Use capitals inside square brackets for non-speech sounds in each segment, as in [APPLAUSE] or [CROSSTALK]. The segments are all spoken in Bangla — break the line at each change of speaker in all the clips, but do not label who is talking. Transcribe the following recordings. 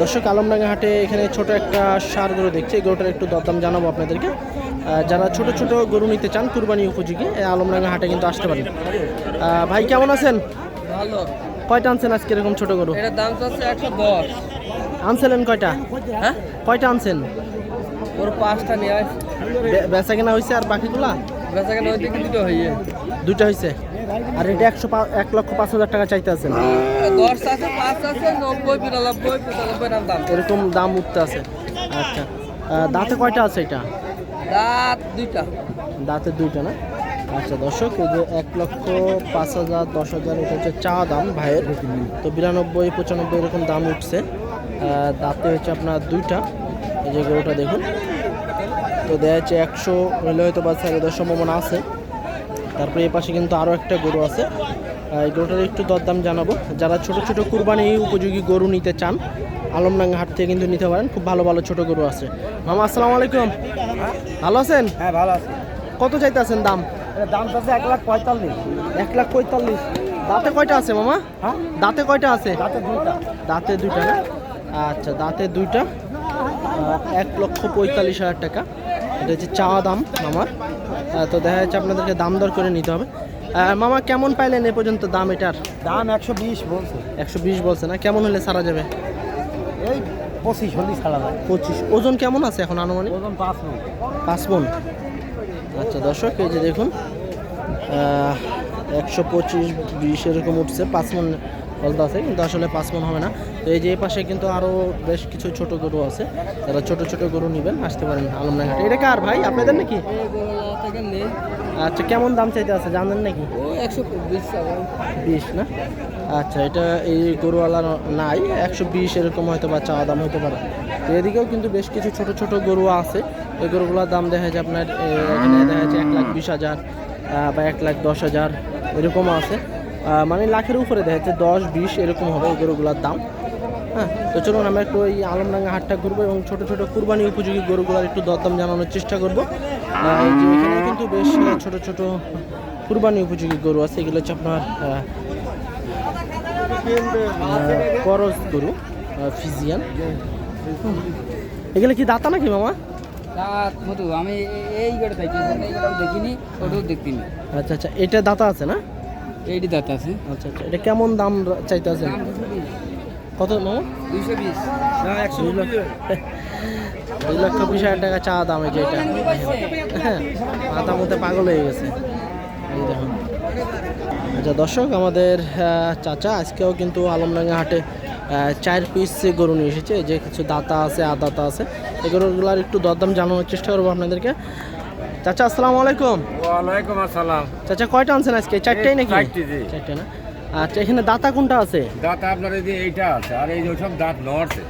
দর্শক আলমডাঙ্গা হাটে এখানে ছোট একটা সার গরু দেখছি। এই গরুটার একটু দরদাম জানাব আপনাদেরকে। যারা ছোট ছোট গরু নিতে চান কুরবানি উপযোগী এই আলমডাঙ্গা হাটে কিন্তু আসতে পারেন। ভাই কেমন আছেন?
ভালো।
কয়টা আনছেন আজকে এরকম ছোট গরু?
এটার দাম চাচ্ছে একশো দশ।
আনছিলেন কয়টা?
হ্যাঁ?
কয়টা আনছেন?
ওর পাঁচটা নিয়ে
বেচা কেনা হয়েছে আর বাকিগুলা?
বেচা কেন ওই দিকে দুটো
দুইটা হয়েছে আর এটা একশো এক লক্ষ পাঁচ হাজার টাকা চাইতে আছেন
দশ আছে পাঁচ আছে নব্বই বিরানব্বই পঁচানব্বই এরকম দাম।
এরকম দাম উঠতে আছে। আচ্ছা। দাঁতে কয়টা আছে এটা?
দাঁত দুইটা।
দাঁতের দুইটা না? আচ্ছা দর্শক এই যে এক লক্ষ পাঁচ হাজার দশ হাজার এটা হচ্ছে চা দাম ভাইয়ের। তো বিরানব্বই পঁচানব্বই এরকম দাম উঠছে। দাঁতে হচ্ছে আপনার দুইটা। এই যে গরুটা দেখুন। তো দেওয়া হচ্ছে একশো হলে হয়তো বা দশ সম্ভাবনা আছে। তারপরে এই পাশে কিন্তু আরও একটা গরু আছে। এই গরুটার একটু দরদাম জানাব। যারা ছোট ছোট কুরবানি উপযোগী গরু নিতে চান আলমডাঙ্গা হাট থেকে কিন্তু নিতে পারেন। খুব ভালো ভালো ছোট গরু আছে। মামা আসসালামু আলাইকুম। ভালো আছেন?
হ্যাঁ ভালো আছেন
কত চাইতেছেন দাম?
দাম চাচ্ছে এক লাখ পঁয়তাল্লিশ।
এক লাখ পঁয়তাল্লিশ। দাঁতে কয়টা আছে মামা?
হ্যাঁ?
দাঁতে কয়টা আছে?
তাতে দুইটা।
দাঁতে দুইটা না? আচ্ছা দাঁতে দুইটা। এক লক্ষ পঁয়তাল্লিশ হাজার টাকা। এটা হচ্ছে চা দাম মামার আহ, তো দেখা যাচ্ছে আপনাদেরকে দাম দর করে নিতে হবে। মামা কেমন পাইলেন এ পর্যন্ত দাম এটার?
দাম একশো বিশ বলছে।
একশো বিশ বলছে না? কেমন হলে সারা যাবে?
এই পঁচিশ হলি ছাড়া যায়
পঁচিশ। ওজন কেমন আছে এখন আনুমানিক?
ওজন পাঁচ নয়
পাঁচ মন। আচ্ছা দর্শক এই যে দেখুন একশো পঁচিশ বিশ এরকম উঠছে পাঁচ মন বলতে আছে কিন্তু আসলে পাঁচ মন হবে না। তো এই যে এই পাশে কিন্তু আরও বেশ কিছু ছোট গরু আছে যারা ছোট ছোট গরু নেবেন আসতে পারেন আলমডাঙ্গাটে এটা কার ভাই? আপনাদের নাকি? আচ্ছা কেমন দাম চাইতে আছে? জানেন নাকি?
ও একশো বিশ
না? আচ্ছা এটা এই গরুওয়ালার নাই। একশো বিশ এরকম হয়তো বা চাওয়া দাম হতে পারে। তো এদিকেও কিন্তু বেশ কিছু ছোট ছোট গরু আছে। এই গরুগুলোর দাম দেখা যায় আপনার এখানে দেখা যাচ্ছে এক লাখ বিশ হাজার বা এক লাখ দশ হাজার এরকমও আছে। মানে লাখের উপরে দেখা যাচ্ছে দশ বিশ এরকম হবে এই গরুগুলোর দাম। হ্যাঁ তো চলুন আমরা একটু ওই আলমডাঙ্গা হাটটা ঘুরবো এবং ছোট ছোট কুরবানি উপযোগী গরুগুলোর একটু দরদাম জানানোর চেষ্টা করব। এখানে কিন্তু বেশ ছোট ছোট কুরবানি উপযোগী গরু আছে। এগুলো হচ্ছে আপনার করস গরু ফিজিয়ান। এগুলো কি দাতা নাকি মামা?
দাঁত মতো আমি এই গড়ে থাকি দেখিনি ওটাও দেখিনি।
আচ্ছা আচ্ছা এটা দাতা আছে না?
এইটি দাঁত আছে।
আচ্ছা আচ্ছা এটা কেমন দাম চাইতে আছে কত মামা?
দুইশো বিশ।
দুই লক্ষ দুই লক্ষ বিশ হাজার টাকা চা দাম এই যে এটা। হ্যাঁ মাথা মধ্যে পাগল হয়ে গেছে। এই দেখুন। আচ্ছা দর্শক আমাদের চাচা আজকেও কিন্তু আলমডাঙ্গা হাটে চার পিস গরু নিয়ে এসেছে। যে কিছু দাতা আছে আদাতা আছে। এই গরুগুলার একটু দরদাম জানানোর চেষ্টা করব আপনাদেরকে। চাচা আসসালামু আলাইকুম।
ওয়ালাইকুম আসসালাম।
চাচা কয়টা আনছেন আজকে? চারটাই নাকি?
চারটে
না? আচ্ছা এখানে দাতা কোনটা আছে?
দাঁত আপনার এই যে এইটা আছে আর এই যে সব দাঁত নড়ছে।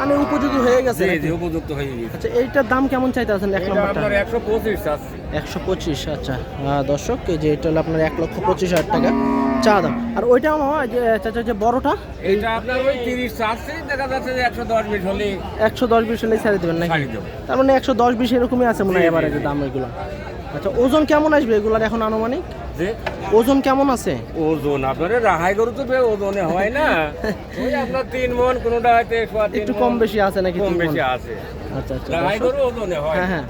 মানে উপযোগী হয়ে গেছে?
উপযুক্ত হয়ে গেছে
আচ্ছা এইটার দাম কেমন চাইতে আছেন এক নম্বরটা।
আপনার একশো পঁচিশ আছে
একশো পঁচিশ আচ্ছা। দর্শক এই যে এটা হলো আপনার এক লক্ষ পঁচিশ হাজার টাকা চা দাম। আর ওইটা মামা যে চাচা যে বড়টা?
এইটা আপনার ওই তিরিশ আছে দেখা যাচ্ছে যে একশো দশ বিশ হলে
একশো দশ বিশ হলে ছাড়ে দেবেন নাকি?
ছাড়ি দেবো।
তার মানে একশো দশ বিশ এরকমই আছে মনে হয় এবারে। দাম এগুলো। আচ্ছা ওজন কেমন আসবে এগুলার এখন আনুমানিক?
যে
ওজন কেমন আছে?
ওজন আপনার রাহাই গরু তো ওজনে হয় না। [LAUGHS] ওই আপনার তিন মন কোনোটা হয়তো
একটু কম বেশি আছে নাকি
কম বেশি আছে।
আচ্ছা আচ্ছা
রাহাই গরু ওজনে হয়।
হ্যাঁ হ্যাঁ।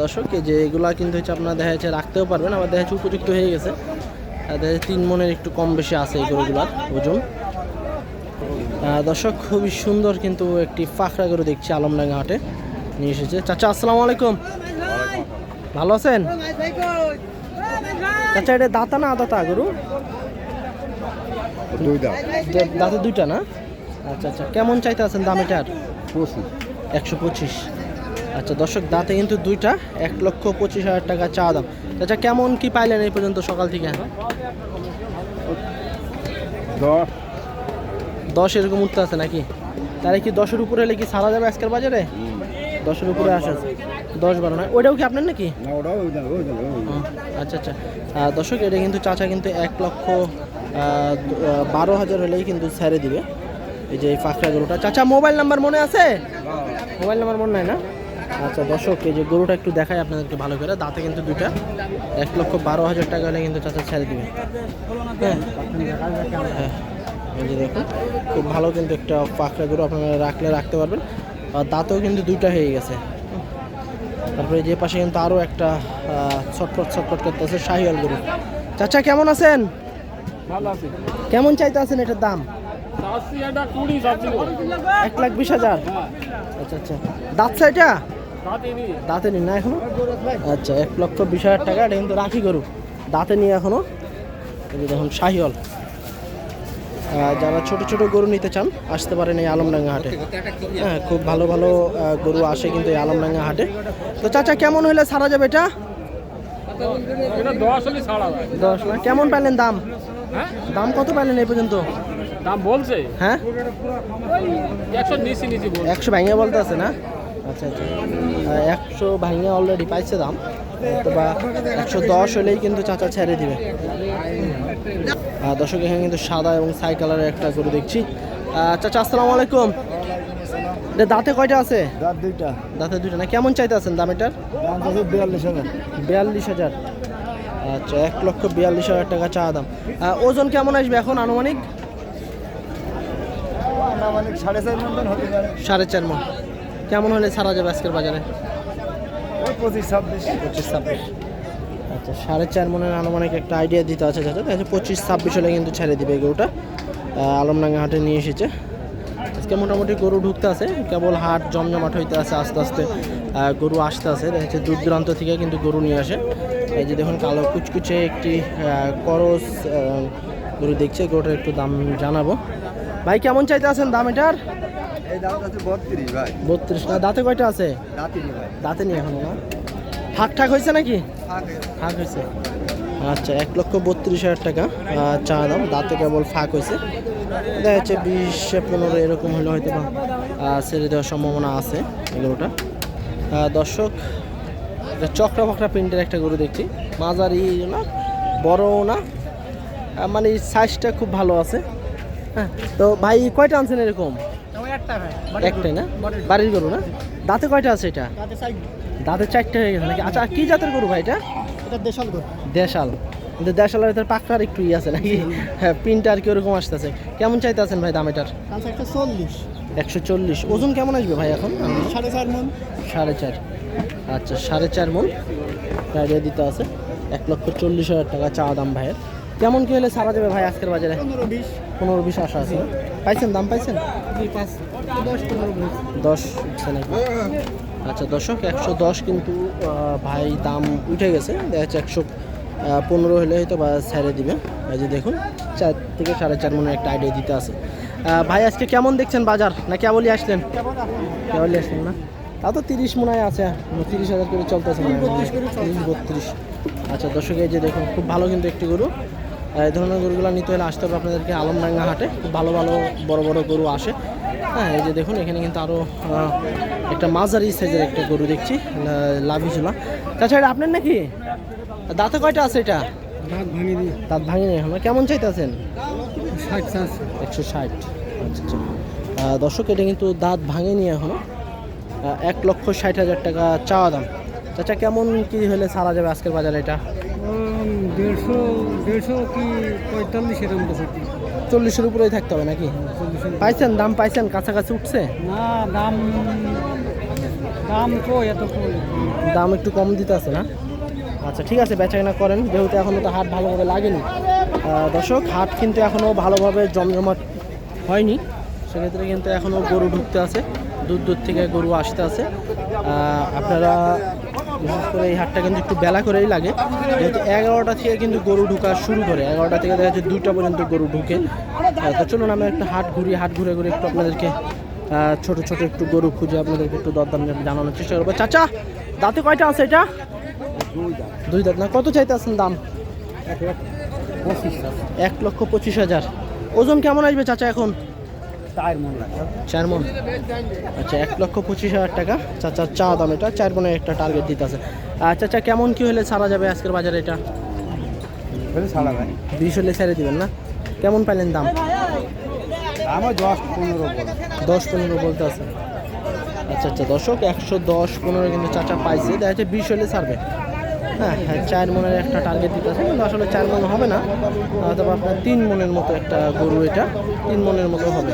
দর্শক যে এগুলা কিন্তু হচ্ছে আপনার দেখা যাচ্ছে রাখতেও পারবেন আবার দেখা যাচ্ছে উপযুক্ত হয়ে গেছে। দেখা যাচ্ছে তিন মনের একটু কম বেশি আছে এই গরুগুলার ওজন। দর্শক খুবই সুন্দর কিন্তু একটি ফাঁকড়া গরু দেখছি আলমডাঙ্গা হাটে। নিয়ে এসেছে। চাচা আসসালামু আলাইকুম। ভালো আছেন? আচ্ছা এটা দাতা না আদাতা গরু?
দুই
দাঁতে দুইটা না? আচ্ছা আচ্ছা। কেমন চাইতে আছেন দাম এটার?
পঁচিশ।
একশো পঁচিশ। আচ্ছা দর্শক দাঁতে কিন্তু দুইটা এক লক্ষ পঁচিশ হাজার টাকা চা দাম। আচ্ছা কেমন কি পাইলেন এই পর্যন্ত সকাল থেকে?
দশ।
এরকম উঠতে আছে নাকি? তাহলে কি দশের উপরে হলে কি সারা যাবে আজকের বাজারে? দশের উপরে আসে। দশ বারো না ওইটাও কি আপনার নাকি?
ওটাও
আচ্ছা আচ্ছা। দর্শক এটা কিন্তু চাচা কিন্তু এক লক্ষ বারো হাজার হলেই কিন্তু ছেড়ে দিবে। এই যে এই ফাঁকড়া গরুটা। চাচা মোবাইল নাম্বার মনে আছে? মোবাইল নাম্বার মনে নাই না? আচ্ছা দর্শক এই যে গরুটা একটু দেখাই আপনাদেরকে ভালো করে। দাঁতে কিন্তু দুইটা। এক লক্ষ বারো হাজার টাকা হলে কিন্তু চাচা ছেড়ে দিবে। হ্যাঁ? হ্যাঁ। এই যে দেখুন খুব ভালো কিন্তু একটা পাকড়া গরু আপনারা রাখলে রাখতে পারবেন। আর দাঁতও কিন্তু দুইটা হয়ে গেছে। তারপরে যে পাশে কিন্তু আরও একটা আহ, ছটফট ছটফট করতেছে শাহিওয়াল গরু। চাচা কেমন আছেন?
ভালো আছে।
কেমন চাইতে আছেন এটার দাম? এক লাখ বিশ হাজার? আচ্ছা আচ্ছা। দাঁতছে এটা? দাঁতে নিন না এখনও? আচ্ছা এক লক্ষ বিশ হাজার টাকা এটা কিন্তু রাখি গরু। দাঁতে নিয়ে এখনও। দেখুন শাহিওল আহ, যারা ছোট ছোট গরু নিতে চান আসতে পারেন এই আলমডাঙ্গা হাটে। হ্যাঁ খুব ভালো ভালো গরু আসে কিন্তু এই আলমডাঙ্গা হাটে। তো চাচা কেমন হলে সারা যাবে এটা?
দশ
লাখ। কেমন পাইলেন দাম? দাম কত পাইলেন এই পর্যন্ত?
দাম বলছে।
হ্যাঁ?
একশো
ভাঙিয়ে বলতে আছে না? আচ্ছা আচ্ছা। একশো ভাঙিয়ে অলরেডি পাইছে দাম। তো বা একশো দশ হলেই কিন্তু চাচা ছেড়ে দিবে। দর্শক এখানে কিন্তু সাদা এবং সাই কালারের একটা গরু দেখছি। চাচা আসসালামু আলাইকুম। দাঁতে কয়টা আছে?
দাঁত দুইটা।
দাঁতে দুইটা। না কেমন চাইতে আছেন দাম এটার
বিয়াল্লিশ হাজার।
বিয়াল্লিশ হাজার। আচ্ছা এক লক্ষ বিয়াল্লিশ হাজার টাকা চা দাম। ওজন কেমন আসবে এখন আনুমানিক?
সাড়ে চার মন
সাড়ে চার মন। কেমন হলে ছাড়া যাবে আজকের বাজারে?
পঁচিশ ছাব্বিশ।
পঁচিশ ছাব্বিশ। আচ্ছা সাড়ে চার মনের আনুমানিক একটা আইডিয়া দিতে আছে চাচা। তাহলে পঁচিশ ছাব্বিশ হলে কিন্তু ছেড়ে দিবে গরুটা। আলমডাঙ্গা হাটে নিয়ে এসেছে। আজকে মোটামুটি গরু ঢুকতে আছে কেবল হাট জমজমাট হইতে আছে আস্তে আস্তে গরু আসতে আছে। দেখা যাচ্ছে দূর দূরান্ত থেকে কিন্তু গরু নিয়ে আসে। এই যে দেখুন কালো কুচকুচে একটি করস গরু দেখছে গরুটার একটু দাম জানাব। ভাই কেমন চাইতে আছেন দাম এটার?
বত্রিশ ভাই।
বত্রিশ। না দাঁতে কয়টা আছে? দাঁতে নিয়ে এখনও না? ফাঁক ঠাক হয়েছে নাকি? ফাঁক হয়েছে। আচ্ছা এক লক্ষ বত্রিশ হাজার টাকা চা দাম। দাঁতে কেবল ফাঁক হয়েছে। দেখা যাচ্ছে বিশ পনেরো এরকম হলে হয়তো বা ছেড়ে দেওয়ার সম্ভাবনা আছে এগুলোটা। দর্শক এটা চক্রা ফকরা প্রিন্টের একটা গরু দেখছি। মাঝারি না বড়ও না। মানে সাইজটা খুব ভালো আছে। হ্যাঁ তো ভাই কয়টা আনছেন এরকম? একটাই না? বাড়ির গরু। না? দাঁতে কয়টা আছে এটা? দাঁতে চারটে হয়ে গেছে নাকি? আচ্ছা আর কি জাতের গরু ভাই এটা?
এটা দেশাল গো
দেশাল। কিন্তু দেশালের ভিতরে পাকড়ার একটু ই আছে নাকি? হ্যাঁ প্রিন্ট আর কি ওরকম আসতেছে। কেমন চাইতে আছেন ভাই দাম এটার?
একটা চল্লিশ।
একশো চল্লিশ। ওজন কেমন আসবে ভাই এখন?
সাড়ে চার মন।
সাড়ে চার। আচ্ছা সাড়ে চার মন। আইডিয়া দিতে আছে। এক লক্ষ চল্লিশ হাজার টাকা চা দাম ভাইয়ের। কেমন কি হলে সারা যাবে ভাই আজকের বাজারে?
পনেরো বিশ।
পনেরো বিশ আশা আছে। পাইছেন দাম পাইছেন?
দশ পনেরো
দশ উঠছে নাকি? আচ্ছা দর্শক, একশো দশ কিন্তু ভাই দাম উঠে গেছে। দেখা যাচ্ছে একশো পনেরো হলে হয়তো বা ছেড়ে দিবে। এই যে দেখুন, চার থেকে সাড়ে চার মনে একটা আইডিয়া দিতে আছে। ভাই, আজকে কেমন দেখছেন বাজার? না, কেবলই আসলেন? কেবলই আসলেন না? তা তো তিরিশ মনে হয় আছে। তিরিশ হাজার করে চলতেছে মনে তিরিশ, বত্রিশ আচ্ছা দর্শক, এই যে দেখুন, খুব ভালো কিন্তু একটি গরু। এই ধরনের গরুগুলো নিতে হলে আসতে হবে আপনাদেরকে আলমডাঙ্গা হাটে। খুব ভালো ভালো, বড় বড় গরু আসে। হ্যাঁ এই যে দেখুন এখানে কিন্তু আরও একটা মাঝারি সাইজের একটা গরু দেখছি লাভি ঝোলা তাছাড়া আপনার নাকি? দাঁতে কয়টা আছে এটা?
দাঁত ভাঙি
দাঁত ভাঙিনি এখন। কেমন চাইতেছেন?
ষাট
একশো ষাট। আচ্ছা আচ্ছা। দর্শক এটা কিন্তু দাঁত ভাঙেনি এখনও। আহ, এক লক্ষ ষাট হাজার টাকা চাওয়া দাম। চাচা কেমন কি হলে সারা যাবে আজকের বাজারে এটা?
দেড়শো দেড়শো কি পঁয়তাল্লিশ এরকম
চল্লিশের উপরেই থাকতে হবে নাকি? পাইছেন? দাম পাইছেন কাছাকাছি উঠছে?
না দাম দাম তো এত
দাম একটু কম দিতে আছে না? আচ্ছা ঠিক আছে বেচা কেনা করেন। যেহেতু এখনও তো হাট ভালোভাবে লাগেনি। দর্শক হাট কিন্তু এখনও ভালোভাবে জমজমাট হয়নি। সেক্ষেত্রে কিন্তু এখনও গরু ঢুকতে আছে। দূর দূর থেকে গরু আসতে আছে। আপনারা বিশেষ করে এই হাটটা কিন্তু একটু বেলা করেই লাগে। যেহেতু এগারোটা থেকে কিন্তু গরু ঢুকা শুরু করে। এগারোটা থেকে দেখা যাচ্ছে দুইটা পর্যন্ত গরু ঢুকে। তো চলুন আমরা একটা হাট ঘুরি, হাট ঘুরে ঘুরে একটু আপনাদেরকে ছোট ছোট একটু গরু খুঁজে আপনাদেরকে একটু দরদাম জানানোর চেষ্টা করব। চাচা, দাঁতে কয়টা আছে এটা? দুই দাঁত। না, কত চাইতে আছেন দাম? এক লক্ষ পঁচিশ হাজার। ওজন কেমন আসবে চাচা এখন?
চার মন
চার মন? আচ্ছা এক লক্ষ পঁচিশ হাজার টাকা। চাচার চা দাম এটা। চার মনের একটা টার্গেট দিতে আছে আর চাচা কেমন কি হলে ছাড়া যাবে আজকের বাজারে এটা? বিশ হলে ছেড়ে দিবেন না? কেমন পাইলেন দাম?
আমার দশ পনেরো
দশ পনেরো বলতে আছে আচ্ছা আচ্ছা দর্শক একশো দশ পনেরো কিন্তু চাচা পাইছে। দেখা যাচ্ছে বিশ হলে ছাড়বে। হ্যাঁ হ্যাঁ চার মনের একটা টার্গেট দিতে আছে, কিন্তু আসলে চার মন হবে না। অথবা আপনার তিন মনের মতো একটা গরু এটা, তিন মনের মতো হবে।